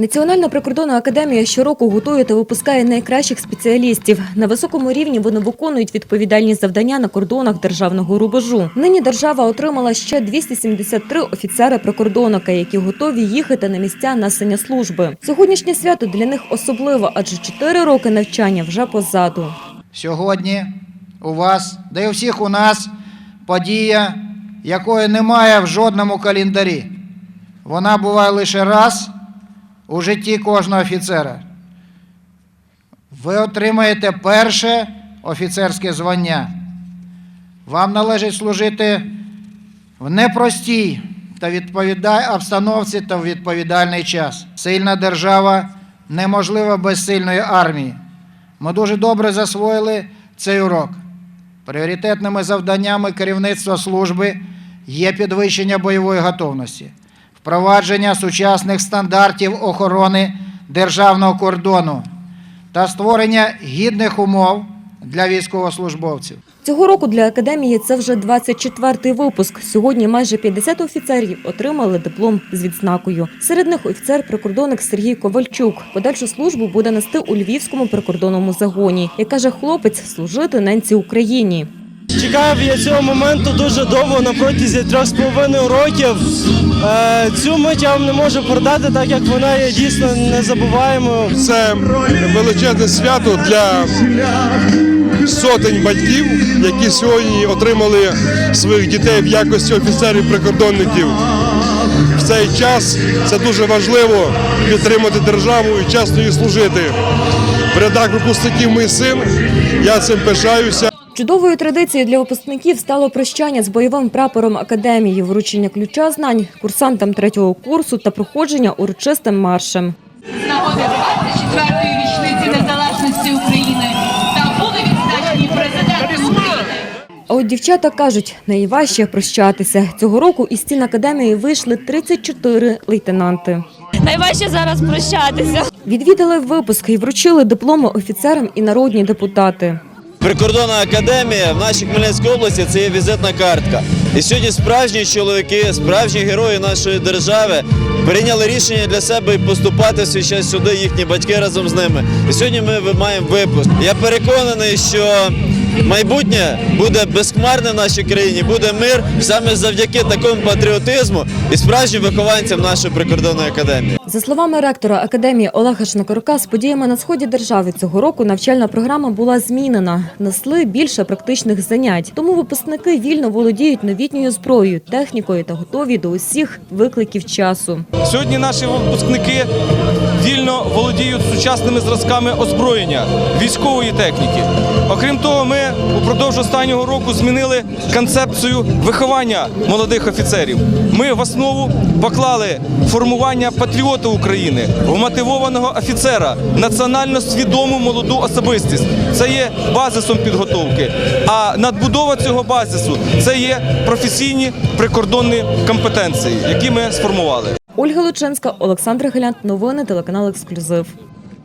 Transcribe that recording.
Національна прикордонна академія щороку готує та випускає найкращих спеціалістів. На високому рівні вони виконують відповідальні завдання на кордонах державного рубежу. Нині держава отримала ще 273 офіцери-прикордонника, які готові їхати на місця несення служби. Сьогоднішнє свято для них особливе, адже 4 роки навчання вже позаду. Сьогодні у вас, да й у всіх у нас, подія, якої немає в жодному календарі. Вона буває лише раз у житті кожного офіцера. Ви отримаєте перше офіцерське звання. Вам належить служити в непростій та відповідай обстановці та в відповідальний час. Сильна держава неможлива без сильної армії. Ми дуже добре засвоїли цей урок. Пріоритетними завданнями керівництва служби є підвищення бойової готовності, впровадження сучасних стандартів охорони державного кордону та створення гідних умов для військовослужбовців. Цього року для академії це вже 24-й випуск. Сьогодні майже 50 офіцерів отримали диплом з відзнакою. Серед них офіцер-прикордонник Сергій Ковальчук. Подальшу службу буде нести у львівському прикордонному загоні. Як каже хлопець, служити ненці Україні. Чекав я цього моменту дуже довго на протязі трьох з половиною років. Е, Цю мить я вам не можу передати, так як вона є дійсно незабуваємою. Це величезне свято для сотень батьків, які сьогодні отримали своїх дітей в якості офіцерів-прикордонників. В цей час це дуже важливо підтримати державу і чесно їй служити. В рядах випускників мій син, я цим пишаюся. Чудовою традицією для випускників стало прощання з бойовим прапором академії, вручення ключа знань курсантам третього курсу та проходження урочистим маршем. з нагоди 24-ї річниці незалежності України та були відзначені президентом України. А от дівчата кажуть, найважче прощатися. Цього року із стін академії вийшли 34 лейтенанти. Найважче зараз прощатися. Відвідали випуск і вручили дипломи офіцерам і народні депутати. Прикордонна академія в нашій Хмельницькій області це є візитна картка. І сьогодні справжні чоловіки, справжні герої нашої держави прийняли рішення для себе і поступати свій час сюди, їхні батьки разом з ними. І сьогодні ми маємо випуск. Я переконаний, що майбутнє буде безхмарне в нашій країні, буде мир саме завдяки такому патріотизму і справжнім вихованцям нашої прикордонної академії. За словами ректора академії Олега Шнакорука, з подіями на сході держави цього року навчальна програма була змінена. Несли більше практичних занять. Тому випускники вільно володіють новітньою зброєю, технікою та готові до усіх викликів часу. Сьогодні наші випускники вільно володіють сучасними зразками озброєння, військової техніки. Окрім того, упродовж останнього року змінили концепцію виховання молодих офіцерів. Ми в основу поклали формування патріота України, вмотивованого офіцера, національно свідому молоду особистість. Це є базисом підготовки. А надбудова цього базису це є професійні прикордонні компетенції, які ми сформували. Ольга Лученська, Олександр Гелянт. Новини телеканал Ексклюзив.